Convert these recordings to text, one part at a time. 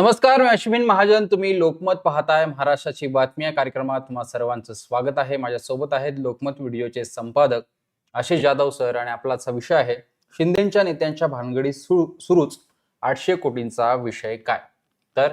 नमस्कार मी अश्विन महाजन. तुम्ही लोकमत पाहताय महाराष्ट्राची बातमी. या कार्यक्रमात तुम्हा सर्वांचं स्वागत आहे. माझ्यासोबत आहेत लोकमत व्हिडिओचे संपादक आशिष जाधव सर आणि आपलाचा विषय आहे शिंदेच्या नेत्यांच्या भानगडी सुरू सुरूच आठशे कोटींचा विषय काय? तर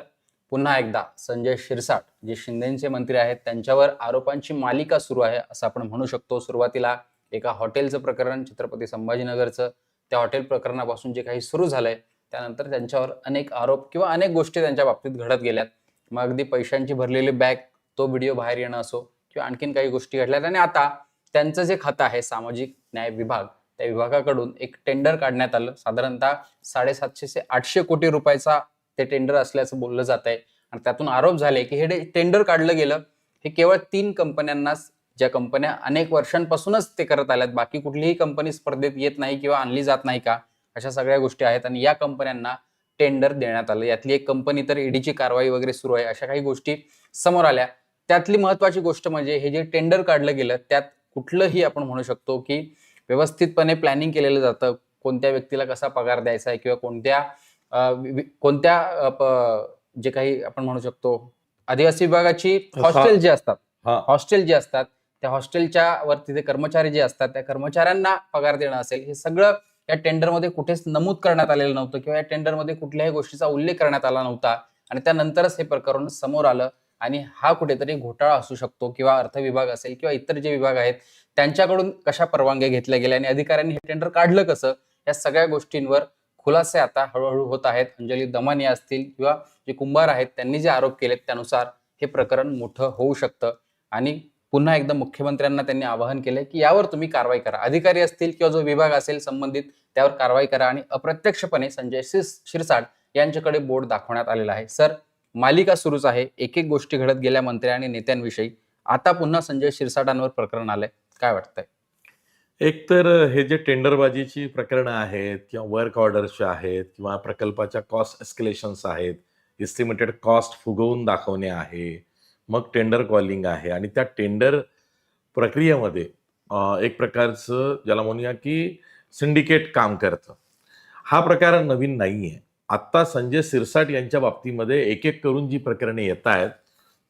पुन्हा एकदा संजय शिरसाट जे शिंदेचे मंत्री आहेत त्यांच्यावर आरोपांची मालिका सुरू आहे असं आपण म्हणू शकतो. सुरुवातीला एका हॉटेलचं प्रकरण छत्रपती संभाजीनगरचं. त्या हॉटेल प्रकरणापासून जे काही सुरू झालंय त्यानंतर त्यांच्यावर अनेक आरोप किंवा अनेक गोष्टी त्यांच्या बाबतीत घडत गेल्यात. मग अगदी पैशांची भरलेली बॅग तो व्हिडिओ बाहेर येणं असो किंवा आणखीन काही गोष्टी घडल्यात. आणि आता त्यांचं जे खातं आहे सामाजिक न्याय विभाग त्या विभागाकडून एक टेंडर काढण्यात आलं. साधारणतः साडेसातशे ते आठशे कोटी रुपयाचा ते टेंडर असल्याचं बोललं जात आहे आणि त्यातून आरोप झाले की हे टेंडर काढलं गेलं. हे केवळ तीन कंपन्यांनाच ज्या कंपन्या अनेक वर्षांपासूनच ते करत आल्यात. बाकी कुठलीही कंपनी स्पर्धेत येत नाही किंवा आणली जात नाही का? अशा सगळ्या गोष्टी आहेत आणि या कंपन्यांना टेंडर देण्यात आलं. यातली एक कंपनी तर ईडीची कारवाई वगैरे सुरू आहे. अशा काही गोष्टी समोर आल्या. त्यातली महत्वाची गोष्ट म्हणजे हे जे टेंडर काढलं गेलं त्यात कुठलंही आपण म्हणू शकतो की व्यवस्थितपणे प्लॅनिंग केलेलं जातं. कोणत्या व्यक्तीला कसा पगार द्यायचा आहे किंवा कोणत्या कोणत्या जे काही आपण म्हणू शकतो आदिवासी विभागाची हॉस्टेल जे असतात. हॉस्टेल जे असतात त्या हॉस्टेलच्या वरती ते कर्मचारी जे असतात त्या कर्मचाऱ्यांना पगार देणं असेल. हे सगळं या टेंडरमध्ये कुठेच नमूद करण्यात आलेलं नव्हतं किंवा या टेंडरमध्ये कुठल्याही गोष्टीचा उल्लेख करण्यात आला नव्हता. आणि त्यानंतरच हे प्रकरण समोर आलं. आणि हा कुठेतरी घोटाळा असू शकतो किंवा अर्थ विभाग असेल किंवा इतर जे विभाग आहेत त्यांच्याकडून कशा परवानग्या घेतल्या गेल्या आणि अधिकाऱ्यांनी हे टेंडर काढलं कसं? या सगळ्या गोष्टींवर खुलासे आता हळूहळू होत आहेत. अंजली दमानी असतील किंवा जे कुंभार आहेत त्यांनी जे आरोप केलेत त्यानुसार हे प्रकरण मोठं होऊ शकतं. आणि पुन्हा एकदा मुख्यमंत्र्यांना त्यांनी आवाहन केलंय की यावर तुम्ही कारवाई करा. अधिकारी असतील किंवा जो विभाग असेल संबंधित त्यावर कारवाई करा आणि अप्रत्यक्षपणे संजय शिस- शिरसाट यांच्याकडे बोर्ड दाखवण्यात आलेला आहे. सर मालिका सुरूच आहे. एक एक गोष्टी घडत गेल्या मंत्र्या आणि नेत्यांविषयी. आता पुन्हा संजय शिरसाटांवर प्रकरण आलंय. काय वाटतंय? एक तर हे जे टेंडरबाजीची प्रकरणं आहेत किंवा वर्क ऑर्डर्सचे आहेत किंवा प्रकल्पाच्या कॉस्ट एस्केलेशन्स आहेत एस्टिमेटेड कॉस्ट फुगवून दाखवणे आहे मग टेंडर कॉलिंग आहे. आणि त्या टेंडर प्रक्रियेमध्ये एक प्रकारचं ज्याला म्हणूया की सिंडिकेट काम करतं. हा प्रकार नवीन नाही आहे आत्ता संजय सिरसाट यांच्या बाबतीमध्ये एक एक करून जी प्रकरणे येत आहेत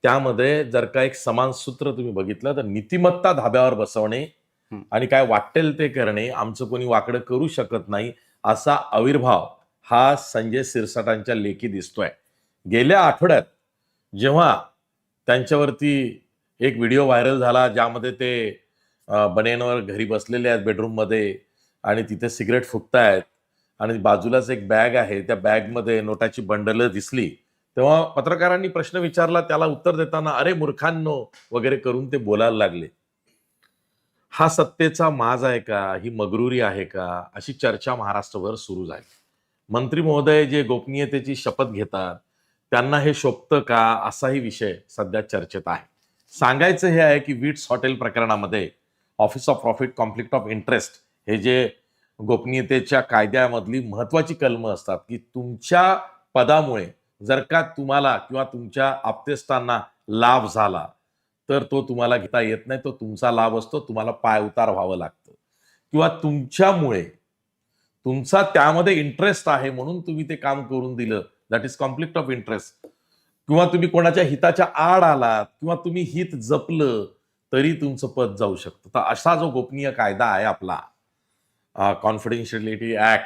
त्यामध्ये जर का एक समान सूत्र तुम्ही बघितलं तर नीतिमत्ता धाब्यावर बसवणे. आणि काय वाटेल ते करणे आमचं कोणी वाकडं करू शकत नाही असा आविर्भाव हा संजय सिरसाटांच्या लेखी दिसतोय. गेल्या आठवड्यात जेव्हा त्यांच्यावरती एक व्हिडिओ व्हायरल झाला ज्यामध्ये ते बनेनवर घरी बसलेले आहेत बेडरूममध्ये आणि तिथे सिगरेट फुकतायत आणि बाजूलाच एक बॅग आहे. त्या बॅगमध्ये नोटाची बंडलं दिसली. तेव्हा पत्रकारांनी प्रश्न विचारला त्याला उत्तर देताना अरे मूर्खांनो वगैरे करून ते बोलायला लागले. हा सत्तेचा माज आहे का? ही मगरुरी आहे का? अशी चर्चा महाराष्ट्रभर सुरू झाली. मंत्री महोदय जे गोपनीयतेची शपथ घेतात त्यांना हे शोभतं का असाही विषय सध्या चर्चेत आहे. सांगायचं हे आहे की विट्स हॉटेल प्रकरणामध्ये office of profit conflict of interest हे जे गोपनीयतेच्या कायद्यामधली महत्वाची कलमं असतात की तुमच्या पदामुळे जर का तुम्हाला किंवा तुमच्या आप्तेष्टांना लाभ झाला तर तो तुम्हाला घेता येत नाही तो तुमचा लाभ असतो तुम्हाला पाय उतार व्हावं लागतं. किंवा तुमच्यामुळे तुमचा त्यामध्ये इंटरेस्ट आहे म्हणून तुम्ही ते काम करून दिलं that is conflict of interest किंवा तुम्ही कोणाच्या हिताच्या आड आलात किंवा तुम्ही हित जपलं तरी तुमचं पद जाऊ शकतं. तर असा जो गोपनीय कायदा आहे आपला कॉन्फिडेन्शियलिटी ऍक्ट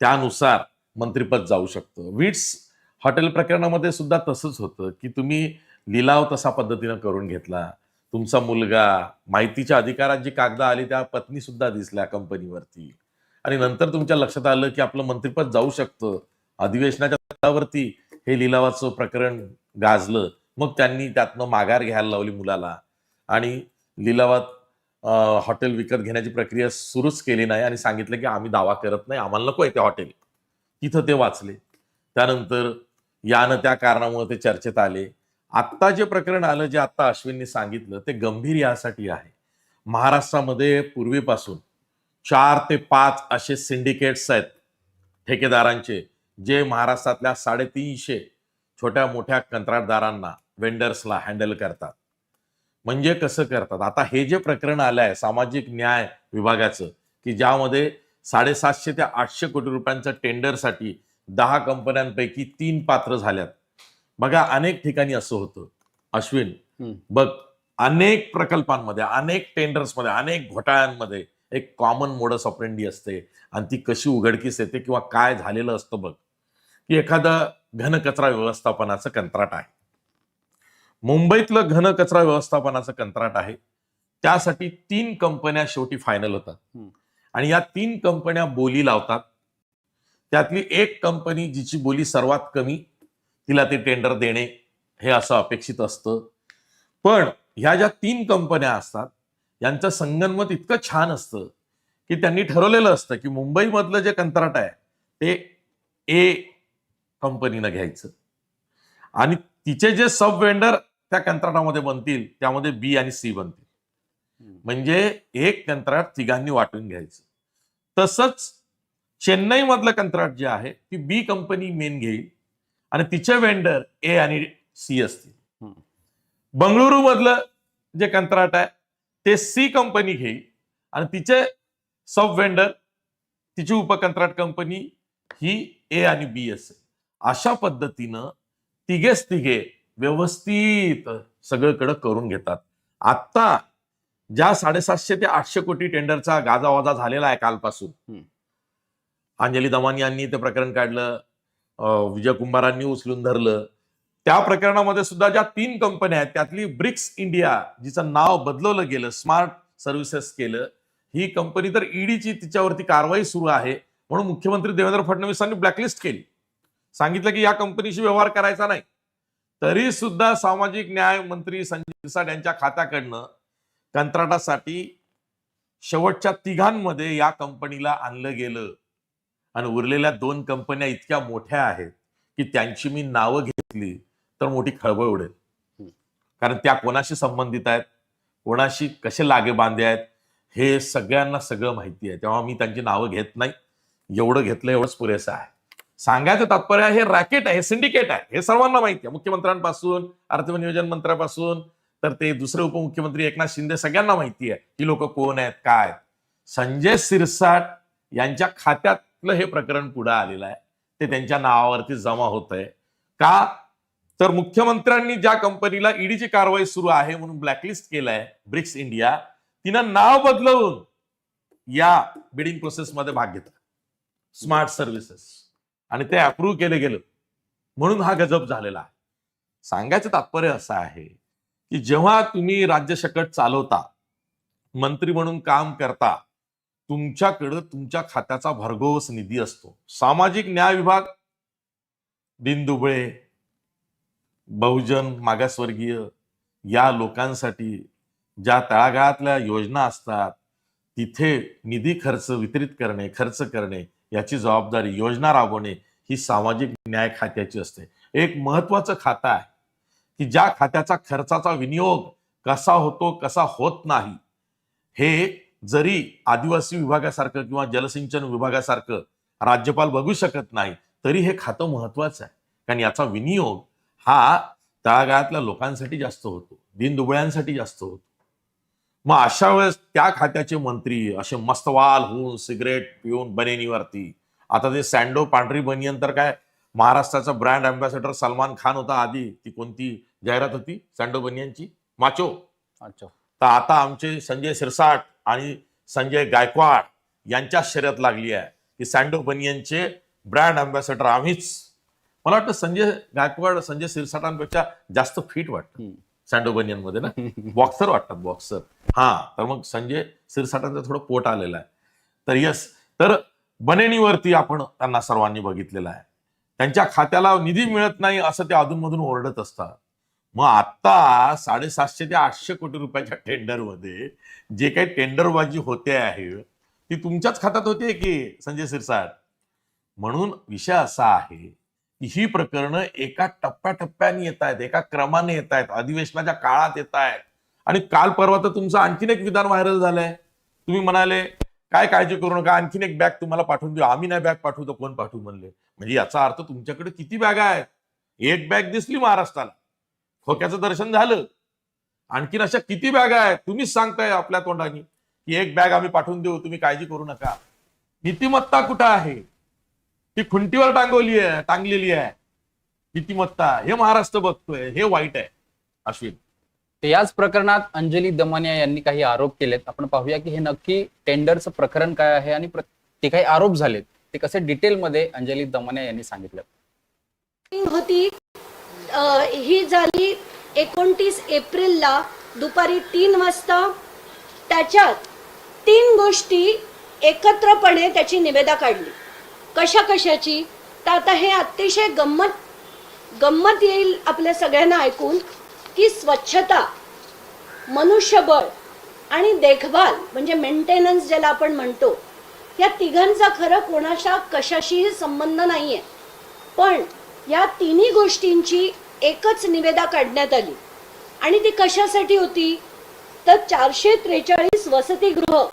त्यानुसार मंत्रिपद जाऊ शकतं. विट्स हॉटेल प्रकरणामध्ये सुद्धा तसंच होतं की तुम्ही लिलाव तसा पद्धतीनं करून घेतला. तुमचा मुलगा माहितीच्या अधिकारात जी कागद आली त्या पत्नी सुद्धा दिसल्या कंपनीवरती आणि नंतर तुमच्या लक्षात आलं की आपलं मंत्रिपद जाऊ शकतं. अधिवेशनाच्या तळावरती हे लिलावाचं प्रकरण गाजलं. मग त्यांनी त्यातनं माघार घ्यायला लावली मुलाला. आणि लिलावात हॉटेल विकत घेण्याची प्रक्रिया सुरूच केली नाही आणि सांगितलं की आम्ही दावा करत नाही आम्हाला नको आहे ते हॉटेल. तिथं ते वाचले. त्यानंतर यानं त्या कारणामुळे ते चर्चेत आले. आत्ता जे प्रकरण आलं जे आत्ता अश्विनने सांगितलं ते गंभीर यासाठी आहे. महाराष्ट्रामध्ये पूर्वीपासून चार ते पाच असे सिंडिकेट्स आहेत ठेकेदारांचे. जे महाराष्ट्रातल्या साडेतीनशे छोट्या मोठ्या कंत्राटदारांना वेंडर्सला हँडल करतात. म्हणजे कसं करतात? आता हे जे प्रकरण आलं आहे सामाजिक न्याय विभागाचं की ज्यामध्ये साडेसातशे ते आठशे कोटी रुपयांच्या टेंडरसाठी दहा कंपन्यांपैकी तीन पात्र झाल्यात. बघा अनेक ठिकाणी असं होतं. अश्विन. बघ अनेक प्रकल्पांमध्ये अनेक टेंडर्समध्ये अनेक घोटाळ्यांमध्ये एक कॉमन मोडस ऑपरेंडी असते. आणि ती कशी उघडकीस येते किंवा काय झालेलं असतं बघ. की एखादं घनकचरा व्यवस्थापनाचं कंत्राट आहे. मुंबईतलं घनकचरा व्यवस्थापनाचं कंत्राट आहे. त्यासाठी तीन कंपन्या शेवटी फायनल होतात. आणि या तीन कंपन्या बोली लावतात. त्यातली एक कंपनी जिची बोली सर्वात कमी तिला ते टेंडर देणे हे असं अपेक्षित असतं. पण ह्या ज्या तीन कंपन्या असतात यांचं संगनमत इतकं छान असतं की त्यांनी ठरवलेलं असतं की मुंबईमधलं जे कंत्राट आहे ते ए कंपनीनं घ्यायचं. आणि तिचे जे सब वेंडर त्या कंत्राटामध्ये बनतील त्यामध्ये बी आणि सी बनतील. म्हणजे एक कंत्राट तिघांनी वाटून घ्यायचं. तसंच चेन्नई मधलं कंत्राट जे आहे ती बी कंपनी मेन घेईल. आणि तिचे वेंडर ए आणि सी असतील. बंगळुरू मधलं जे कंत्राट आहे ते सी कंपनी घेईल. आणि तिचे सब वेंडर तिची उपकंत्राट कंपनी ही ए आणि बी असेल. अशा पद्धतीनं तिघेच तिघे व्यवस्थित सगळीकडे करून घेतात. आत्ता ज्या साडेसातशे ते आठशे कोटी टेंडरचा गाजावाजा झालेला आहे कालपासून. अंजली दमानी यांनी ते प्रकरण काढलं विजय कुंभारांनी उचलून धरलं. त्या प्रकरणामध्ये सुद्धा ज्या तीन कंपन्या आहेत त्यातली ब्रिक्स इंडिया जिचं नाव बदलवलं गेलं स्मार्ट सर्व्हिसेस केलं ही कंपनी तर ईडीची तिच्यावरती कारवाई सुरू आहे म्हणून मुख्यमंत्री देवेंद्र फडणवीसांनी ब्लॅकलिस्ट केली. सांगितलं की या कंपनीशी व्यवहार करायचा नाही. तरी सुद्धा सामाजिक न्याय मंत्री संजय सिरसाट यांच्या खात्याकडनं कंत्राटासाठी शेवटच्या तिघांमध्ये या कंपनीला आणलं गेलं. आणि उरलेल्या दोन कंपन्या इतक्या मोठ्या आहेत की त्यांची मी नावं घेतली तर मोठी खळबळ उडेल. कारण त्या कोणाशी संबंधित आहेत? कोणाशी कसे लागे बांधे आहेत? हे सगळ्यांना सगळं माहिती आहे. तेव्हा मी त्यांची नावं घेत नाही. एवढं घेतलं एवढंच पुरेसं आहे. सांगायचं तात्पर्य हे रॅकेट आहे सिंडिकेट आहे हे सर्वांना माहिती आहे. मुख्यमंत्र्यांपासून अर्थ नियोजन मंत्र्यापासून तर ते दुसरे उपमुख्यमंत्री एकनाथ शिंदे सगळ्यांना माहिती आहे. की लोक कोण आहेत काय संजय सिरसाट यांच्या खात्यातलं हे प्रकरण पुढे आलेलं आहे. ते त्यांच्या नावावरती जमा होत आहे का? तर मुख्यमंत्र्यांनी ज्या कंपनीला ईडीची कारवाई सुरू आहे म्हणून ब्लॅकलिस्ट केलंय ब्रिक्स इंडिया तिनं नाव बदलवून या बिडिंग प्रोसेसमध्ये भाग घेतला. Smart services. आणि ते अप्रूव्ह केले गेलं. म्हणून हा गजब झालेला आहे. सांगायचं तात्पर्य असं आहे की जेव्हा तुम्ही राज्य शकट चालवता मंत्री म्हणून काम करता तुमच्याकडं तुमच्या खात्याचा भरघोस निधी असतो. सामाजिक न्याय विभाग दिनदुबळे बहुजन मागासवर्गीय या लोकांसाठी ज्या तळागाळातल्या योजना असतात तिथे निधी खर्च वितरित करणे खर्च करणे याची जबाबदारी योजना राबवणे ही सामाजिक न्याय खात्याची असते. एक महत्वाचं खातं आहे की ज्या खात्याचा खर्चाचा विनियोग कसा होतो कसा होत नाही हे जरी आदिवासी विभागासारखं किंवा जलसिंचन विभागासारखं राज्यपाल बघू शकत नाही तरी हे खातं महत्वाचं आहे. कारण याचा विनियोग हा तळागाळातल्या लोकांसाठी जास्त होतो दिनदुबळ्यांसाठी जास्त होतो. मग अशा वेळेस त्या खात्याचे मंत्री असे मस्तवाल होऊन सिगरेट पिऊन बनेनीवरती. आता ते सँडो पांढरी बनियन तर काय महाराष्ट्राचा ब्रँड अँबॅसेडर सलमान खान होता आधी ती कोणती जाहिरात होती? सँडो बनियनची? माचो. अच्छा तर आता आमचे संजय सिरसाट आणि संजय गायकवाड यांच्या शर्यत लागली आहे की सँडो बनियनचे ब्रँड अँबॅसेडर आम्हीच. मला वाटतं संजय गायकवाड संजय सिरसाटांपेक्षा जास्त फिट वाटतं. हम्म. मध्ये ना? बॉक्सर वाटतात बॉक्सर. हा तर मग संजय सिरसाटांचं थोडं पोट आलेलं आहे. तर यस तर बनेनीवरती आपण त्यांना सर्वांनी बघितलेलं आहे. त्यांच्या खात्याला निधी मिळत नाही असं ते अधूनमधून ओरडत असतात. मग आता साडेसातशे ते आठशे कोटी रुपयाच्या टेंडरमध्ये जे काही टेंडरबाजी होते आहे ती तुमच्याच खात्यात होते की संजय सिरसाट? म्हणून विषय असा आहे ही प्रकरणं एका टप्प्याटप्प्याने येत आहेत एका क्रमाने येत आहेत अधिवेशनाच्या काळात येत आहेत आणि काल परवा तर तुमचं आणखीन एक विधान व्हायरल झालंय. तुम्ही म्हणाले काय काळजी करू नका आणखीन एक बॅग तुम्हाला पाठवून देऊ. आम्ही नाही बॅग पाठवतो कोण पाठवू म्हणले. म्हणजे याचा अर्थ तुमच्याकडे किती बॅगा आहेत? एक बॅग दिसली महाराष्ट्राला. खोक्याचं दर्शन झालं. आणखीन अशा किती बॅगा आहेत? तुम्हीच सांगताय आपल्या तोंडाने की एक बॅग आम्ही पाठवून देऊ तुम्ही काळजी करू नका. नीतिमत्ता कुठं आहे? ती खुंटीवर टांगवली आहे टांगलेली आहे. नीतिमत्ता हे महाराष्ट्र बघतोय. हे वाईट आहे. अश्विन. याच प्रकरणात अंजली दमनिया यांनी काही आरोप केलेत. आपण पाहूया की हे नक्की टेंडरचं प्रकरण काय आहे आणि ते काही आरोप झालेत. ते कसे डिटेलमध्ये अंजली दमनिया यांनी सांगितलं होती. ही झाली एकोणतीस एप्रिलला दुपारी तीन वाजता. त्याच्यात तीन गोष्टी एकत्रपणे त्याची निवेदा काढली. कशा कशाची? तर आता हे अतिशय गंमत गंमत येईल आपल्या सगळ्यांना ऐकून की स्वच्छता मनुष्यबळ आणि देखभाल म्हणजे मेंटेनन्स ज्याला आपण म्हणतो या तिघांचा खरं कोणाशा कशाशीही संबंध नाहीये. पण या तिन्ही गोष्टींची एकच निवेदा काढण्यात आली. आणि ती कशासाठी होती? तर चारशे त्रेचाळीस वसतिगृह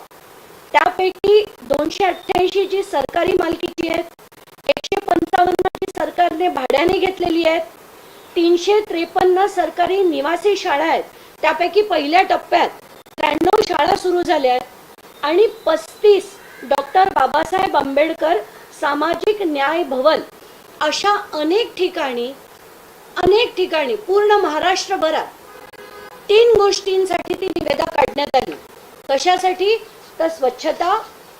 त्यापैकी दोनशे अठ्ठ्याऐंशी जी सरकारी मालकीची आहेत एकशे पंचावन्न जी सरकारने भाड्याने घेतलेली आहेत तीनशे त्रेपन्न सरकारी निवासी शाळा आहेत. त्यापैकी पहिल्या टप्प्यात त्र्याण्णव शाळा सुरू झाल्या आहेत आणि पस्तीस डॉक्टर बाबासाहेब आंबेडकर सामाजिक न्याय भवन अशा अनेक ठिकाणी अनेक ठिकाणी पूर्ण महाराष्ट्रभरात तीन गोष्टींसाठी ती निवेदा काढण्यात आली. कशासाठी? तर स्वच्छता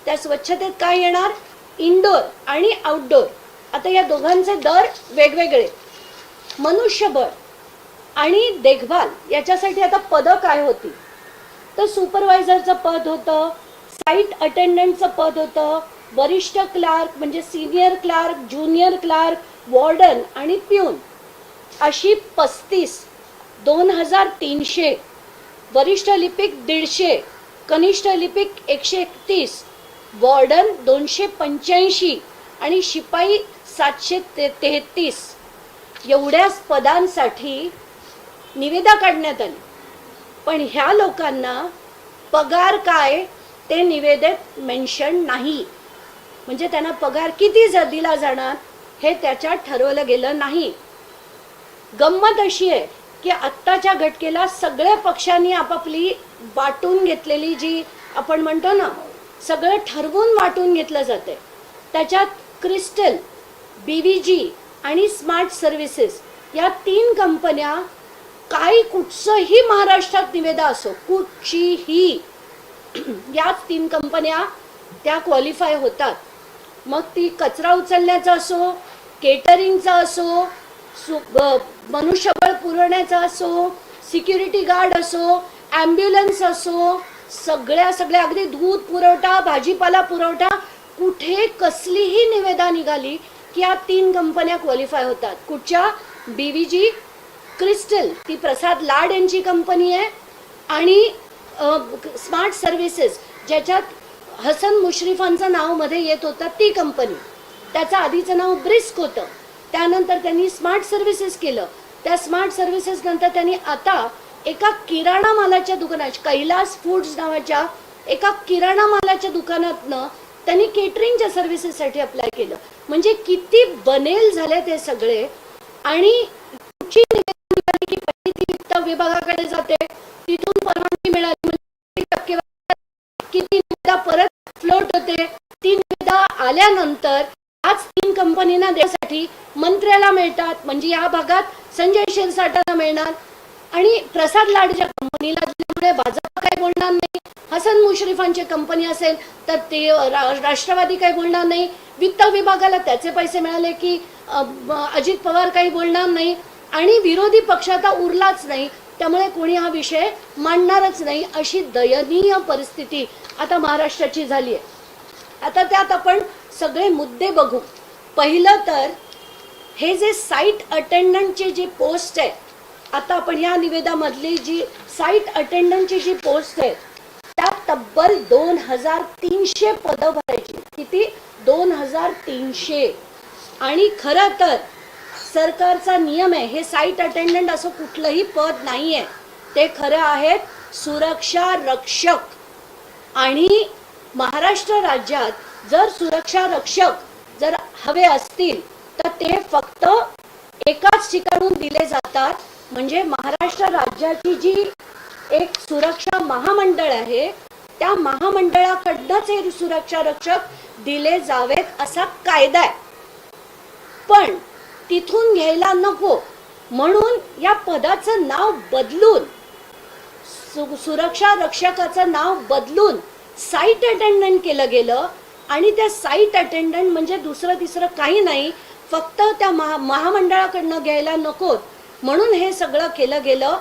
त्या स्वच्छतेत काय येणार? इनडोर आणि आउटडोर आता या दोघांचे दर वेगवेगळे. मनुष्यबळ आणि देखभाल याच्यासाठी आता पदं काय होती? तर सुपरवायझरचं पद होतं साईट अटेंडंटचं पद होतं वरिष्ठ क्लार्क म्हणजे senior clerk junior clerk warden आणि प्यून अशी पस्तीस दोन हजार तीनशे वरिष्ठ लिपिक दीडशे कनिष्ठ लिपिक एकशे एकतीस वॉर्डन दोनशे पंच्याऐंशी आणि शिपाई सातशे ते तेहतीस. एवढ्याच पदांसाठी निवेदा काढण्यात आली. पण ह्या लोकांना पगार काय ते निवेदेत मेन्शन नाही. म्हणजे त्यांना पगार किती ज- दिला जाणार हे त्याच्यात ठरवलं गेलं नाही. गंमत अशी आहे की आत्ताच्या घटकेला सगळ्या पक्षांनी आपापली वाटून घेतलेली जी आपण म्हणतो ना सगळं ठरवून वाटून घेतलं जाते त्याच्यात क्रिस्टल बी व्ही जी आणि स्मार्ट सर्व्हिसेस या तीन कंपन्या काही कुठचंही महाराष्ट्रात निवेदा असो कुठचीही याच तीन कंपन्या त्या क्वालिफाय होतात. मग ती कचरा उचलण्याचा असो केटरिंगचा असो सु मनुष्यबळ पुरवण्याचा असो सिक्युरिटी गार्ड असो ॲम्ब्युलन्स असो सगळ्या सगळ्या अगदी दूध पुरवठा भाजीपाला पुरवठा कुठे कसलीही निवेदा निघाली की या तीन कंपन्या क्वालिफाय होतात. कुठच्या? बी व्ही जी क्रिस्टल ती प्रसाद लाड यांची कंपनी आहे. आणि स्मार्ट सर्व्हिसेस ज्याच्यात हसन मुश्रीफांचं नावमध्ये येत होतं ती कंपनी त्याचं आधीचं नाव ब्रिस्क होतं. त्यानंतर त्यांनी स्मार्ट सर्व्हिसेस केलं. त्या स्मार्ट सर्व्हिसेस नंतर त्यांनी आता एका किराणा मालाच्या दुकानात कैलास फूड्स नावाच्या एका किराणा मालाच्या दुकानातनं त्यांनी केटरिंगच्या सर्व्हिसेससाठी अप्लाय केलं. म्हणजे किती बनेल झाले ते सगळे आणि तुमची निवेदन की वित्त विभागाकडे जाते. तिथून परवानगी मिळाली म्हणजे टक्केवारी किती निविदा परत फ्लोट होते. ती निविदा आल्यानंतर तीन कंपनीना देण्यासाठी मंत्र्याला मिळतात. म्हणजे या भागात संजय शिरसाटांना मिळणार. आणि प्रसाद लाडच्या कंपनीला दिल्यामुळे भाजप काही बोलणार नाही हसन मुश्रीफांची कंपनी असेल तर ते राष्ट्रवादी काही बोलणार नाही. वित्त विभागाला त्याचे पैसे मिळाले की अजित पवार काही बोलणार नाही. आणि विरोधी पक्ष आता उरलाच नाही. त्यामुळे कोणी हा विषय मांडणारच नाही अशी दयनीय परिस्थिती आता महाराष्ट्राची झाली आहे. आता त्यात आपण सगळे मुद्दे बघू. पहिलं तर हे जे साईट अटेंडंटचे जी पोस्ट आहे आता आपण या निवेदामधली जी साईट अटेंडंटची जी पोस्ट आहे त्या तब्बल दोन हजार तीनशे पदं भरायची. किती? दोन हजार तीनशे आणि खरं तर सरकारचा नियम आहे हे साईट अटेंडंट असं कुठलंही पद नाही आहे ते खरं आहेत सुरक्षा रक्षक आणि महाराष्ट्र राज्यात जर सुरक्षा रक्षक जर हवे असतील तर ते फक्त एकाच ठिकाणून दिले जातात. म्हणजे महाराष्ट्र राज्याची जी एक सुरक्षा महामंडळ आहे त्या महामंडळाकडनंच हे सुरक्षा रक्षक दिले जावेत असा कायदा आहे. पण तिथून घ्यायला नको. म्हणून या पदाचं नाव बदलून सु- सुरक्षा रक्षकाचं नाव बदलून साईट अटेंडंट केलं गेलं. आणि त्या साईट अटेंडंट म्हणजे दुसरं तिसरं काही नाही फक्त त्या महा महामंडळाकडनं घ्यायला नकोत. म्हणून हे सगळं केलं गेलं.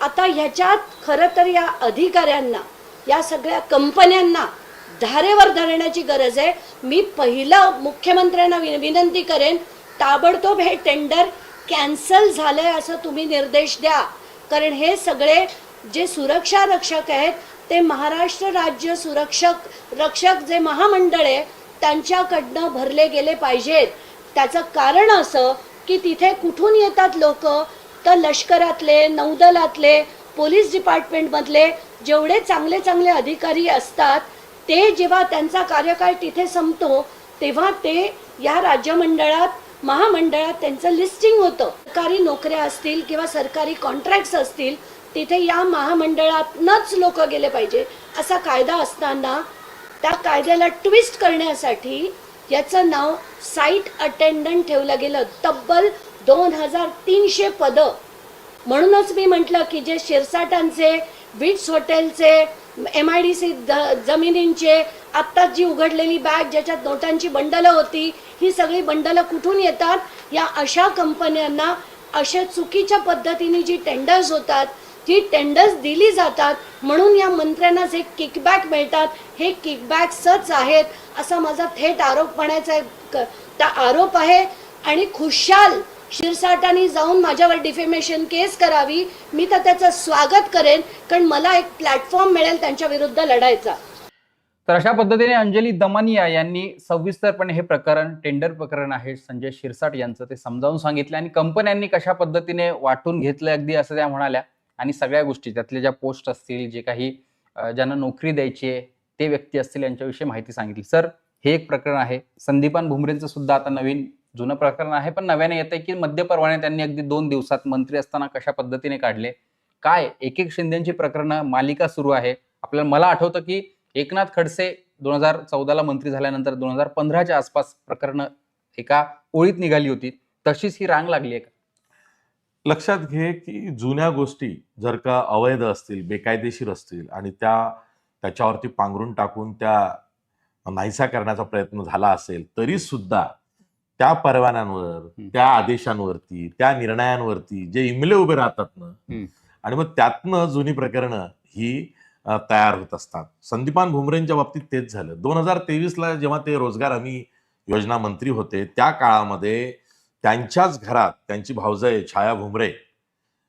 आता ह्याच्यात खरं तर या अधिकाऱ्यांना या सगळ्या कंपन्यांना धारेवर धरण्याची गरज आहे. मी पहिलं मुख्यमंत्र्यांना विन- विनंती करेन ताबडतोब हे टेंडर कॅन्सल झालंय असं तुम्ही निर्देश द्या. कारण हे सगळे जे सुरक्षा रक्षक आहेत ते महाराष्ट्र राज्य सुरक्षक रक्षक जे महामंडळ आहे त्यांच्याकडनं भरले गेले पाहिजेत. त्याचं कारण असं की तिथे कुठून येतात लोक? तर लष्करातले नौदलातले पोलीस डिपार्टमेंटमधले जेवढे चांगले चांगले अधिकारी असतात ते जेव्हा त्यांचा कार्यकाळ तिथे संपतो तेव्हा ते या राज्यमंडळात महामंडळात त्यांचं लिस्टिंग होतं. सरकारी नोकऱ्या असतील किंवा सरकारी कॉन्ट्रॅक्ट्स असतील तिथे या महामंडळातनंच लोक गेले पाहिजे. असा कायदा असताना त्या कायद्याला ट्विस्ट करण्यासाठी याचं नाव साईट अटेंडंट ठेवलं गेलं. तब्बल दोन हजार तीनशे पदं. म्हणूनच मी म्हटलं की जे शिरसाटांचे विट्स हॉटेलचे एम आय डी सी जमिनींचे आत्ताच जी उघडलेली बॅग ज्याच्यात नोटांची बंडलं होती ही सगळी बंडलं कुठून येतात? या अशा कंपन्यांना अशा चुकीच्या पद्धतीने जी टेंडर्स होतात जी टेंडर्स दिली जातात म्हणून या मंत्र्यांना जे किकबॅक मिळतात हे किकबॅक्सच आहेत असा माझा थेट आरोप एक त्या आरोप आहे आणि खुशाल शिरसाटाने जाऊन माझ्यावर डिफेमेशन केस करावी मी तर त्याचं स्वागत करेन कारण मला एक प्लॅटफॉर्म मिळेल त्यांच्या विरुद्ध लढायचा. तर अशा पद्धतीने अंजली दमानिया यांनी सविस्तरपणे हे प्रकरण टेंडर प्रकरण आहे संजय शिरसाट यांचं ते समजावून सांगितलं आणि कंपन्यांनी कशा पद्धतीने वाटून घेतलं अगदी असं त्या म्हणाल्या. आणि सगळ्या गोष्टी त्यातल्या ज्या पोस्ट असतील जे काही ज्यांना नोकरी द्यायची आहे ते व्यक्ती असतील यांच्याविषयी माहिती सांगितली. सर हे एक प्रकरण आहे. संदीपान भुमरेंचं सुद्धा आता नवीन जुनं प्रकरण आहे पण नव्याने येत आहे की मध्य परवाने त्यांनी अगदी दोन दिवसात मंत्री असताना कशा पद्धतीने काढले? काय? एक एक शिंदेची प्रकरणं मालिका सुरू आहे. आपल्याला मला आठवतं की एकनाथ खडसे दोन हजार चौदाला मंत्री झाल्यानंतर दोन हजार पंधराच्या आसपास प्रकरणं एका ओळीत निघाली होती. तशीच ही रांग लागली आहे का लक्षात घे की जुन्या गोष्टी जर का अवैध असतील बेकायदेशीर असतील आणि त्या त्याच्यावरती पांघरून टाकून त्या नाहीसा करण्याचा प्रयत्न झाला असेल तरी सुद्धा त्या परवान्यांवर त्या आदेशांवरती त्या निर्णयांवरती जे इमले उभे राहतात ना. आणि मग त्यातनं जुनी प्रकरणं ही तयार होत असतात. संदीपान भुमरेंच्या बाबतीत तेच झालं. दोन हजार तेवीसला जेव्हा ते रोजगार हमी योजना मंत्री होते त्या काळामध्ये त्यांच्याच घरात त्यांची भावजय छाया भुमरे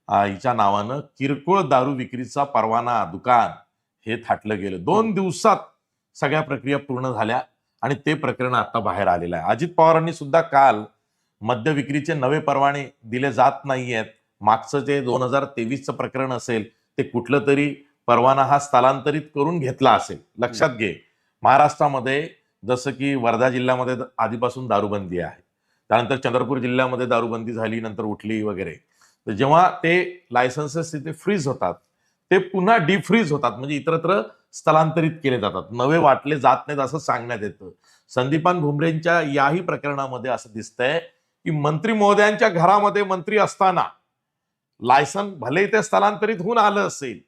हिच्या नावानं किरकोळ दारू विक्रीचा परवाना दुकान हे थाटलं गेलं. दोन दिवसात सगळ्या प्रक्रिया पूर्ण झाल्या आणि ते प्रकरण आता बाहेर आलेलं आहे. अजित पवारांनी सुद्धा काल मद्य विक्रीचे नवे परवाने दिले जात नाहीयेत. मागचं जे दोन हजार तेवीसचं प्रकरण असेल ते कुठलं तरी परवाना हा स्थलांतरित करून घेतला असेल. लक्षात घे. महाराष्ट्रामध्ये जसं की वर्धा जिल्ह्यामध्ये आधीपासून दारूबंदी आहे. त्यानंतर चंद्रपूर जिल्ह्यामध्ये दारूबंदी झाली नंतर उठली वगैरे. तर जेव्हा ते लायसन्सेस तिथे फ्रीज होतात ते पुन्हा डिफ्रीज होतात. म्हणजे इतरत्र स्थलांतरित केले जातात. नवे वाटले जात नाहीत असं सांगण्यात येतं. संदीपान भुमरेंच्या याही प्रकरणामध्ये असं दिसतंय की मंत्री महोदयांच्या घरामध्ये मंत्री असताना लायसन भले ते स्थलांतरित होऊन आलं असेल.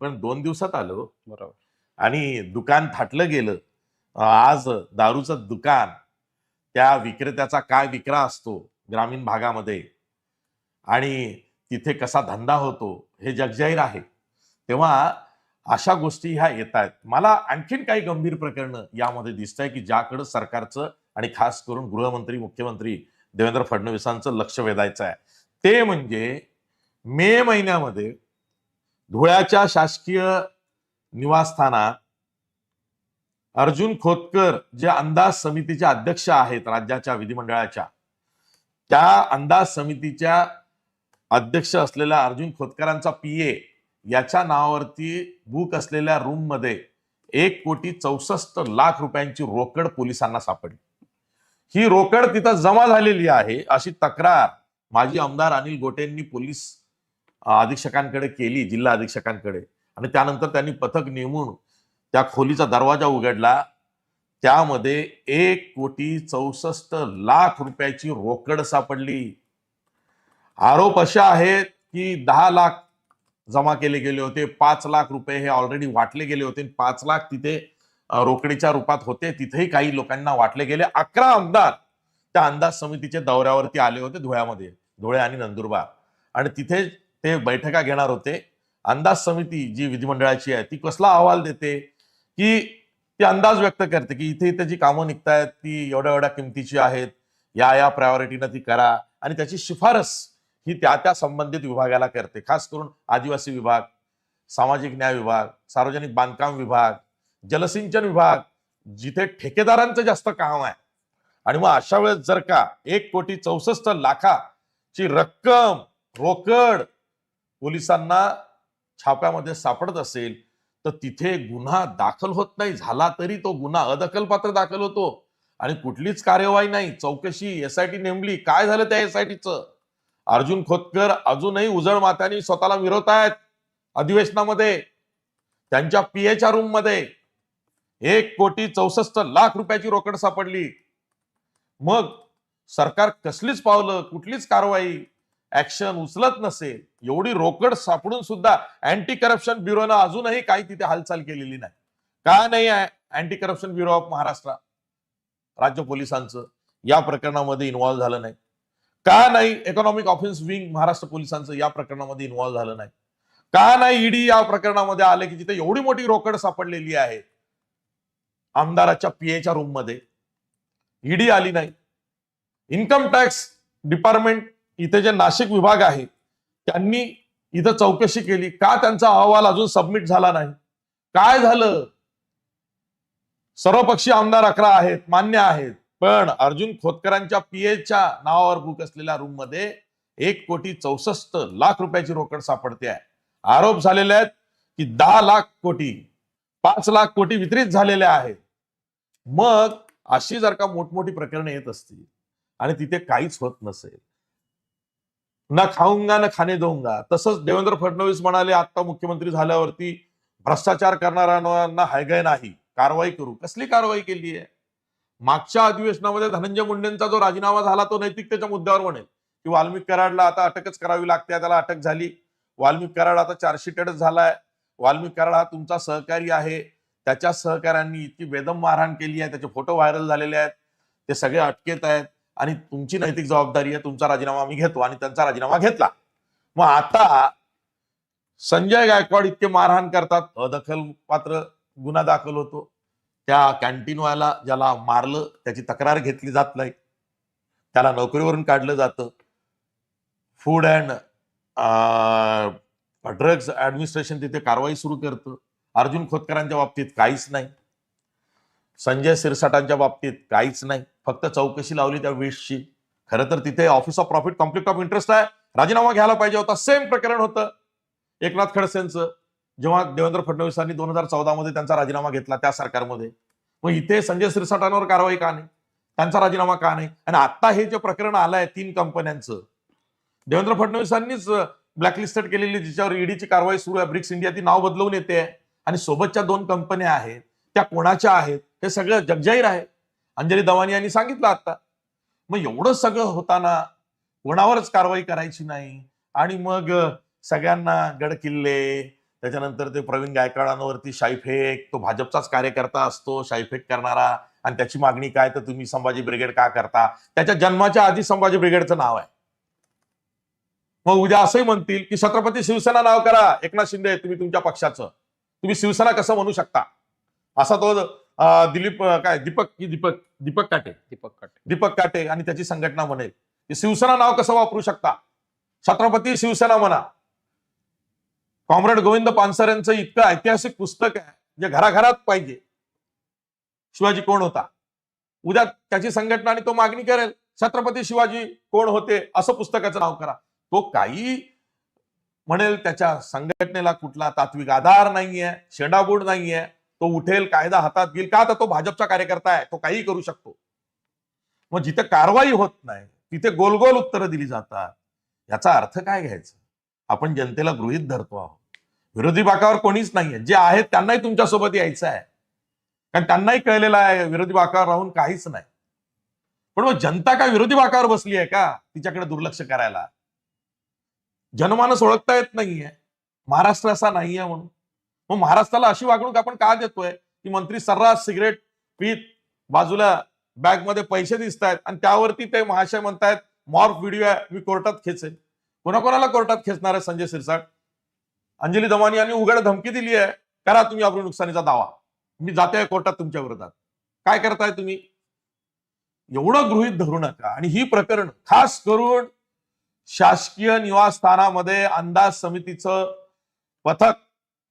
पण दोन दिवसात आलं बरोबर. आणि दुकान थाटलं गेलं. आज दारूचं दुकान त्या विक्रेत्याचा काय विक्रा असतो ग्रामीण भागामध्ये? आणि तिथे कसा धंदा होतो? हे जगजाहीर आहे. तेव्हा अशा गोष्टी ह्या येत आहेत मला आणखीन काही गंभीर प्रकरणं यामध्ये दिसत आहे की ज्याकडं सरकारचं आणि खास करून गृहमंत्री मुख्यमंत्री देवेंद्र फडणवीसांचं लक्ष वेधायचं आहे. ते म्हणजे मे महिन्यामध्ये धुळ्याच्या शासकीय निवासस्थानात अर्जुन खोतकर जे अंदाज समितीचे अध्यक्ष आहेत राज्याच्या विधिमंडळाच्या त्या अंदाज समितीच्या अध्यक्ष असलेल्या अर्जुन खोतकरांचा पीए याच्या नावावरती बुक असलेल्या रूममध्ये एक कोटी चौसष्ट लाख रुपयांची रोकड पोलिसांना सापडली. ही रोकड तिथं जमा झालेली आहे अशी तक्रार माजी आमदार अनिल गोटेंनी पोलीस अधीक्षकांकडे केली जिल्हा अधीक्षकांकडे. आणि त्यानंतर त्यांनी पथक नेमून त्या खोलीचा दरवाजा उघडला. त्यामध्ये एक कोटी चौसष्ट लाख रुपयाची रोकड सापडली. आरोप असे आहेत की दहा लाख जमा केले गेले होते पाच लाख रुपये हे ऑलरेडी वाटले गेले होते पाच लाख तिथे रोकडीच्या रूपात होते. तिथेही काही लोकांना वाटले गेले. अकरा आमदार त्या अंदाज समितीच्या दौऱ्यावरती आले होते धुळ्यामध्ये धुळे आणि नंदुरबार. आणि तिथे ते बैठका घेणार होते. अंदाज समिती जी विधिमंडळाची आहे ती कसला अहवाल देते? की ती अंदाज व्यक्त करते की इथे इथे जी कामं निघतायत ती एवढ्या एवढ्या किमतीची आहेत या या प्रायोरिटीनं ती करा. आणि त्याची शिफारस ही त्या त्या संबंधित विभागाला करते. खास करून आदिवासी विभाग सामाजिक न्याय विभाग सार्वजनिक बांधकाम विभाग जलसिंचन विभाग जिथे ठेकेदारांचं जास्त काम आहे. आणि मग अशा वेळेस जर का एक कोटी चौसष्ट लाखाची रक्कम रोकड पोलिसांना छाप्यामध्ये सापडत असेल तर तिथे गुन्हा दाखल होत नाही. झाला तरी तो गुन्हा अदखलपात्र दाखल होतो. आणि कुठलीच कार्यवाही नाही. चौकशी एसआयटी नेमली. काय झालं त्या एसआयटीचं अर्जुन खोतकर अजूनही उजळ मात्याने स्वतःला विरोध आहेत अधिवेशनामध्ये. त्यांच्या पीएच्या रूममध्ये एक कोटी चौसष्ट लाख रुपयाची रोकड सापडली. मग सरकार कसलीच पावलं कुठलीच कारवाई ऍक्शन उचलत नसेल एवढी रोकड सापडून सुद्धा अँटी करप्शन ब्युरोनं अजूनही काही तिथे हालचाल केलेली नाही. का नाही anti corruption bureau of Maharashtra राज्य पोलिसांचं. या प्रकरणामध्ये इन्व्हॉल्व्ह झालं नाही. का नाही इकॉनॉमिक ऑफेन्स विंग महाराष्ट्र पोलिसांचं या प्रकरणामध्ये इन्व्हॉल्व्ह झालं नाही? का नाही ईडी या प्रकरणामध्ये आले की जिथे एवढी मोठी रोकड सापडलेली आहे? आमदाराच्या पीएच्या रूममध्ये. ईडी आली नाही. इन्कम टॅक्स डिपार्टमेंट इथे जे नाशिक विभाग आहे त्यांनी इथं चौकशी केली. का त्यांचा अहवाल अजून सबमिट झाला नाही? काय झालं? सर्वपक्षीय आमदार अकरा आहेत मान्य आहेत. पण अर्जुन खोतकरांच्या पीएच्या नावावर बुक असलेल्या रूममध्ये एक कोटी चौसष्ट लाख रुपयाची रोकड सापडते आहे. आरोप झालेले आहेत की दहा लाख कोटी पाच लाख कोटी वितरित झालेले आहेत. मग अशी जर का मोठमोठी प्रकरणं येत असतील आणि तिथे काहीच होत नसेल ना खाऊंगा ना खाणे देऊंगा तसंच देवेंद्र फडणवीस म्हणाले आता मुख्यमंत्री झाल्यावरती भ्रष्टाचार करणाऱ्यांना हायगाय नाही. कारवाई करू. कसली कारवाई केली आहे? मागच्या अधिवेशनामध्ये धनंजय मुंडेंचा जो राजीनामा झाला तो नैतिकतेच्या मुद्द्यावर म्हणेल की वाल्मिक कराडला आता अटकच करावी लागते त्याला अटक झाली. वाल्मिक कराड आता चार्जशीटेडच झालाय. वाल्मिक कराड हा तुमचा सहकारी आहे. त्याच्या सहकाऱ्यांनी इतकी बेदम मारहाण केली आहे. त्याचे फोटो व्हायरल झालेले आहेत. ते सगळे अटकेत आहेत. आणि तुमची नैतिक जबाबदारी आहे तुमचा राजीनामा आम्ही घेतो आणि त्यांचा राजीनामा घेतला. मग आता संजय गायकवाड इतके मारहाण करतात. अदखल पात्र गुन्हा दाखल होतो. त्या कॅन्टीनवाला ज्याला मारलं त्याची तक्रार घेतली जात नाही. त्याला नोकरीवरून काढलं जातं. फूड अँड ड्रग्ज ऍडमिनिस्ट्रेशन तिथे कारवाई सुरू करतं. अर्जुन खोतकरांच्या बाबतीत काहीच नाही. संजय सिरसाटांच्या बाबतीत काहीच नाही. फक्त चौकशी लावली त्या वीसची. खरं तर तिथे office of profit conflict of interest आहे. राजीनामा घ्यायला पाहिजे होता. सेम प्रकरण होतं. एकनाथ खडसेंचं. जेव्हा देवेंद्र फडणवीसांनी दोन हजार चौदा मध्ये त्यांचा राजीनामा घेतला त्या सरकारमध्ये. मग इथे संजय सिरसाटांवर कारवाई का नाही? त्यांचा राजीनामा का नाही? आणि आता हे जे प्रकरण आलंय तीन कंपन्यांचं. देवेंद्र फडणवीसांनीच ब्लॅकलिस्टेड केलेली जिच्यावर ईडीची कारवाई सुरू आहे. ब्रिक्स इंडिया ती नाव बदलवून येते. आणि सोबतच्या दोन कंपन्या आहेत. त्या कोणाच्या आहेत? हे सगळं जगजाहीर आहे. अंजली दवानी यांनी सांगितलं आता. मग एवढं सगळं होताना कोणावरच कारवाई करायची नाही. आणि मग सगळ्यांना गड किल्ले त्याच्यानंतर ते प्रवीण गायकवाडांवरती शाईफेक तो भाजपचाच कार्यकर्ता असतो शाईफेक करणारा. आणि त्याची मागणी काय? तर तुम्ही संभाजी ब्रिगेड का करता? त्याच्या जन्माच्या आधी संभाजी ब्रिगेडचं नाव आहे. मग उद्या असंही म्हणतील की छत्रपती शिवसेना नाव करा. एकनाथ शिंदे तुम्ही तुमच्या पक्षाचं. तुम्ही शिवसेना कसं म्हणू शकता? असा तो दिलीप काय? दीपक की दीपक? दीपक काटे. दीपक काटे. दीपक काटे आणि त्याची संघटना म्हणेल शिवसेना नाव कसं वापरू शकता? छत्रपती शिवसेना म्हणा. कॉम्रेड गोविंद पानसर यांचं इतकं ऐतिहासिक पुस्तक आहे जे घराघरात पाहिजे. शिवाजी कोण होता? उद्या त्याची संघटना आणि तो मागणी करेल छत्रपती शिवाजी कोण होते असं पुस्तकाचं नाव करा. तो काही म्हणेल त्याच्या संघटनेला कुठला तात्विक आधार नाहीये शेंडाबूड नाहीये तो उठेल कायदा हातात घेईल. का तर तो भाजपचा कार्यकर्ता आहे? तो काही करू शकतो. मग जिथे कारवाई होत नाही तिथे गोलगोल उत्तरं दिली जातात. याचा अर्थ काय घ्यायचा? आपण जनतेला गृहित धरतो आहोत. विरोधी बाकावर कोणीच नाहीये. जे आहेत त्यांनाही तुमच्यासोबत यायचं आहे. कारण त्यांनाही कळलेलं आहे विरोधी बाकावर राहून काहीच नाही. पण मग जनता काय विरोधी बाकावर बसली आहे का? तिच्याकडे दुर्लक्ष करायला. जनमानस ओळखता येत नाहीये. महाराष्ट्र असा नाहीये म्हणून. मग महाराष्ट्राला अशी वागणूक आपण का देतोय? की मंत्री सर्रास सिगरेट पीत बाजूला बॅगमध्ये पैसे दिसत आहेत आणि त्यावरती ते महाशय म्हणतायत मॉर्फ व्हिडिओ आहे मी कोर्टात खेचेन. कोणाकोणाला कोर्टात खेचणार आहे संजय सिरसाट? अंजली दमानी यांनी उघड धमकी दिली आहे करा तुम्ही आपल्या नुकसानीचा दावा. मी जाते कोर्टात तुमच्या विरोधात. काय करताय तुम्ही? एवढं गृहित धरू नका. आणि ही प्रकरण खास करून शासकीय निवासस्थानामध्ये अंदाज समितीचं पथक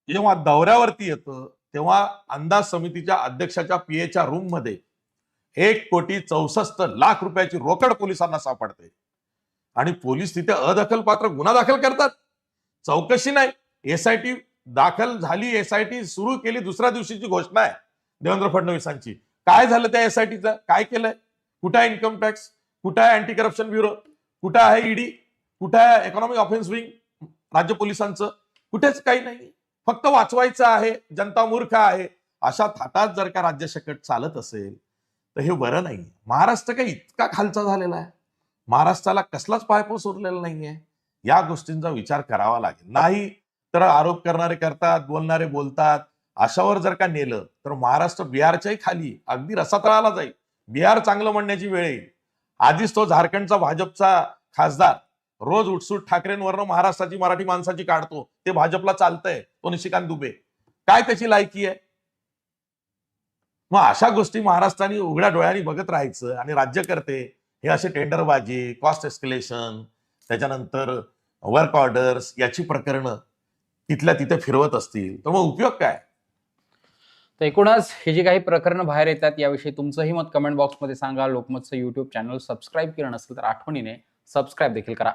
जेव्हा दौऱ्यावरती येतं तेव्हा अंदाज समितीच्या अध्यक्षाच्या पीएच्या रूममध्ये एक कोटी चौसष्ट लाख रुपयाची रोकड पोलिसांना सापडते. आणि पोलीस तिथे अदखलपात्र गुन्हा दाखल करतात. चौकशी नाही. एसआयटी दाखल झाली एसआयटी सुरू केली दुसऱ्या दिवशीची घोषणा आहे देवेंद्र फडणवीसांची. काय झालं त्या एसआयटीचं काय केलंय? कुठं आहे इन्कम टॅक्स कुठं आहे अँटी करप्शन ब्युरो कुठं आहे ईडी कुठं आहे इकॉनॉमिक ऑफेन्स विंग राज्य पोलिसांचं? कुठेच काही नाही. फक्त वाचवायचं आहे जनता मूर्ख आहे अशा थाटात जर का राज्य शकट चालत असेल तर हे बरं नाही महाराष्ट्र काही इतका खालचा झालेला आहे. महाराष्ट्राला कसलाच पायपोस उरलेला नाहीये. या गोष्टींचा विचार करावा लागेल. नाही तर आरोप करणारे करतात बोलणारे बोलतात. अशावर जर का नेलं तर महाराष्ट्र बिहारच्याही खाली अगदी रसातळाला जाईल. बिहार चांगलं म्हणण्याची वेळ येईल. आधीच तो झारखंडचा भाजपचा खासदार रोज उठसूट ठाकरेंवरनं महाराष्ट्राची मराठी माणसाची काढतो. ते भाजपला चालतंय. तो निशिकांत दुबे. काय त्याची लायकी आहे? मग अशा गोष्टी महाराष्ट्राने उघड्या डोळ्यांनी बघत राहायचं आणि राज्यकर्ते हे असे टेंडरबाजी कॉस्ट एस्केलेशन त्याच्यानंतर वर्क ऑर्डर्स याची प्रकरणं तिथल्या तिथे फिरवत असतील. तर मग उपयोग काय? तर एकूणच हे जे काही प्रकरणं बाहेर येतात याविषयी तुमचंही मत कमेंट बॉक्समध्ये सांगा. लोकमतचं युट्यूब चॅनल सबस्क्राईब केलं नसेल तर आठवणीने सबस्क्राईब देखील करा.